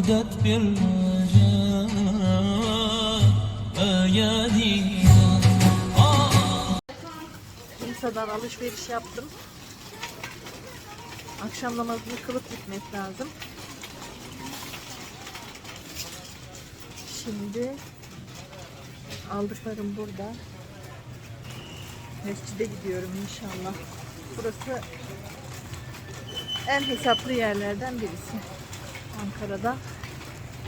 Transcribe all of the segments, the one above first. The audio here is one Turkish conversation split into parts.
mudet bir gece öğediden Kimsa'dan alışveriş yaptım. Akşam namazını kılıp gitmek lazım. Şimdi aldıklarım burada. Mescide gidiyorum inşallah. Burası en hesaplı yerlerden birisi. Ankara'da.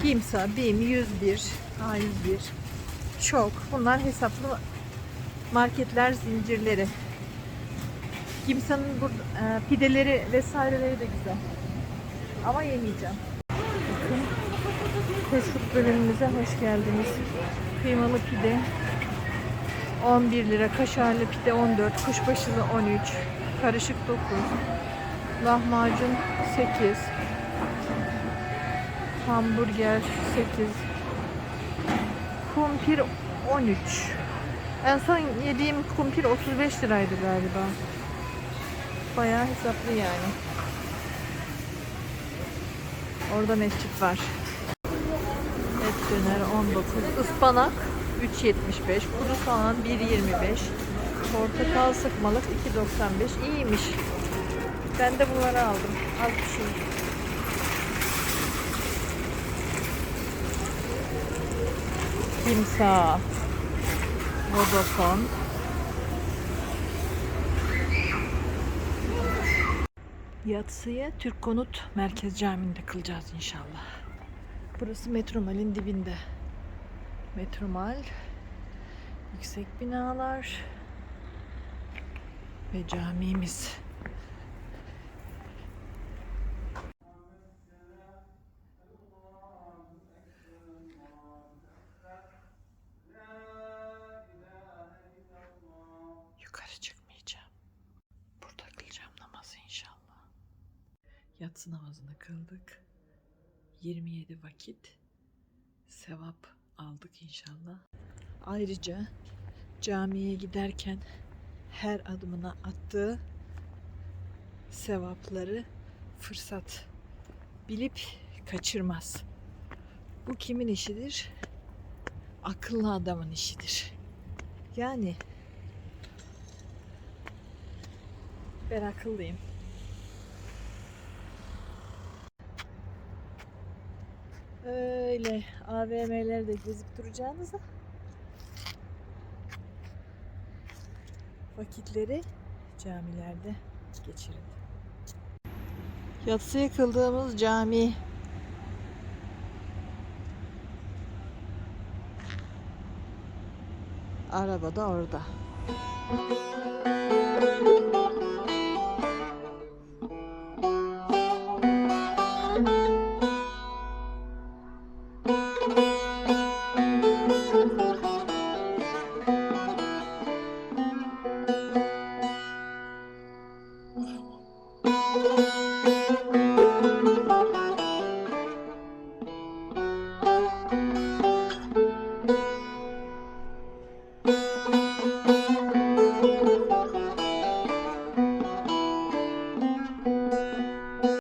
Kimsa, BİM 101, A101 çok. Bunlar hesaplı marketler zincirleri. Kimsenin burada e, pideleri vesaireleri de güzel. Ama yemeyeceğim. Bakın. Bölümümüze hoş geldiniz. Kıymalı pide 11 lira, kaşarlı pide 14, kuşbaşılı 13, karışık 9, lahmacun 8, hamburger 8, kumpir 13. En son yediğim kumpir 35 liraydı galiba. Bayağı hesaplı yani. Orada mescit var. Et döner 19. Ispanak 3.75. Kuru soğan 1.25. Portakal sıkmalık 2.95. İyiymiş. Ben de bunları aldım. Az bir şey. Timsah. Vodafone. Yatsıya Türk Konut Merkez Camii'nde kılacağız inşallah. Burası Metromal'in dibinde. Metromal, yüksek binalar ve camimiz. Namazı inşallah. Yatsı namazını kıldık. 27 vakit sevap aldık inşallah. Ayrıca camiye giderken her adımına attığı sevapları fırsat bilip kaçırmaz. Bu kimin işidir? Akıllı adamın işidir. Yani ben akıllıyım. Öyle AVM'lerde gezip duracağınıza vakitleri camilerde geçirin. Yatsıya kıldığımız cami araba da orada.